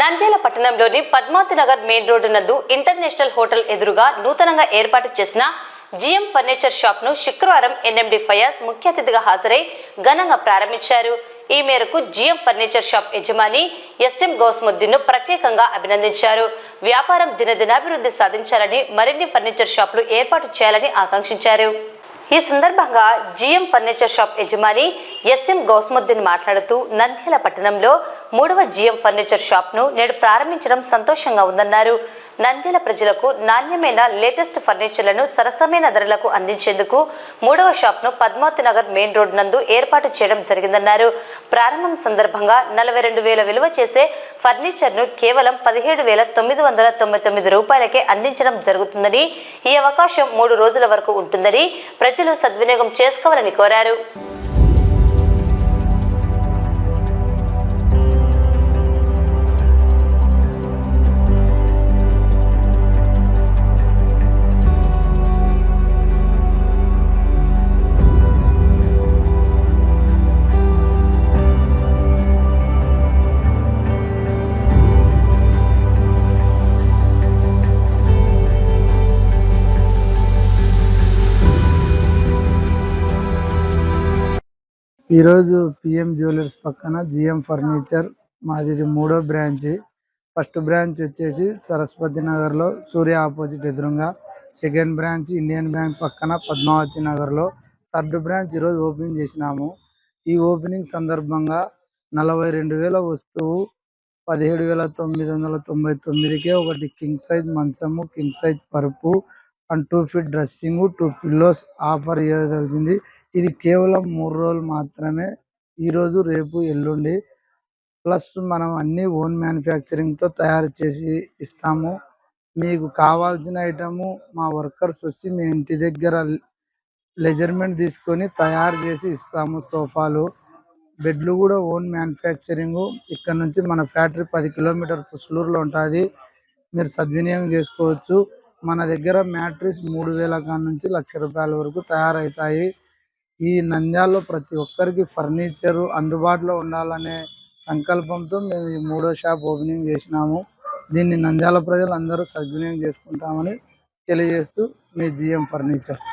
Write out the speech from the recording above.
నంద్యాల పట్టణంలోని Padmavati Nagar main road నందు international hotel ఎదురుగా నూతనంగా ఏర్పాటు చేసిన జిఎం ఫర్నిచర్ షాప్ను శుక్రవారం ఎన్ఎండి ఫయాజ్ ముఖ్య అతిథిగా హాజరై ఘనంగా ప్రారంభించారు. ఈ మేరకు జిఎం ఫర్నిచర్ షాప్ యజమాని ఎస్ఎం గౌస్ముద్దీన్ను ప్రత్యేకంగా అభినందించారు. వ్యాపారం దినదినాభివృద్ధి సాధించాలని మరిన్ని ఫర్నిచర్ షాపులు ఏర్పాటు చేయాలని ఆకాంక్షించారు. ఈ సందర్భంగా జిఎం ఫర్నిచర్ షాప్ యజమాని ఎస్ఎం గౌస్ముద్దీన్ మాట్లాడుతూ నంద్యాల పట్టణంలో మూడవ జిఎం ఫర్నిచర్ షాప్ను నేడు ప్రారంభించడం సంతోషంగా ఉందన్నారు. నంద్యాల ప్రజలకు నాణ్యమైన లేటెస్ట్ ఫర్నిచర్లను సరసమైన ధరలకు అందించేందుకు మూడవ షాప్ను పద్మావతి నగర్ మెయిన్ రోడ్ నందు ఏర్పాటు చేయడం జరిగిందన్నారు. ప్రారంభం సందర్భంగా నలభై రెండు వేల విలువ చేసే ఫర్నిచర్ను కేవలం పదిహేడు వేల తొమ్మిది వందల తొంభై తొమ్మిది రూపాయలకే అందించడం జరుగుతుందని ఈ అవకాశం మూడు రోజుల వరకు ఉంటుందని ప్రజలు సద్వినియోగం చేసుకోవాలని కోరారు. ఈరోజు పిఎం జ్యువెలర్స్ పక్కన జిఎం ఫర్నిచర్ మాది ఇది మూడో బ్రాంచ్. ఫస్ట్ బ్రాంచ్ వచ్చేసి సరస్వతి నగర్లో సూర్య ఆపోజిట్ ఎదురుగా. సెకండ్ బ్రాంచ్ ఇండియన్ బ్యాంక్ పక్కన పద్మావతి నగర్లో. థర్డ్ బ్రాంచ్ ఈరోజు ఓపెనింగ్ చేసినాము. ఈ ఓపెనింగ్ సందర్భంగా నలభై రెండు వేల వస్తువు పదిహేడు వేల తొమ్మిది వందల తొంభై తొమ్మిదికే ఒకటి కింగ్ సైజ్ మంచము కింగ్ సైజ్ పరుపు and two feet dressing two pillows offer ఇవ్వదలిచింది ఇది కేవలం మూడు రోజులు మాత్రమే. ఈరోజు రేపు ఎల్లుండి. ప్లస్ మనం అన్ని ఓన్ మ్యానుఫ్యాక్చరింగ్తో తయారు చేసి ఇస్తాము. మీకు కావాల్సిన ఐటము మా వర్కర్స్ వచ్చి మీ ఇంటి దగ్గర లెజర్మెంట్ తీసుకొని తయారు చేసి ఇస్తాము సోఫాలు. బెడ్లు కూడా ఓన్ మ్యానుఫ్యాక్చరింగ్. ఇక్కడ నుంచి మన ఫ్యాక్టరీ పది కిలోమీటర్ పుస్లూరులో ఉంటుంది. మీరు సద్వినియోగం చేసుకోవచ్చు. మన దగ్గర మ్యాట్రిస్ మూడు వేల కాడ నుంచి లక్ష రూపాయల వరకు తయారవుతాయి ఈ నంద్యాలలో ప్రతి ఒక్కరికి ఫర్నిచర్ అందుబాటులో ఉండాలనే సంకల్పంతో మేము ఈ మూడో షాప్ ఓపెనింగ్ చేసినాము. దీన్ని నంద్యాల ప్రజలు అందరూ సద్వినియోగం చేసుకుంటామని తెలియజేస్తూ మీ జిఎం ఫర్నిచర్స్.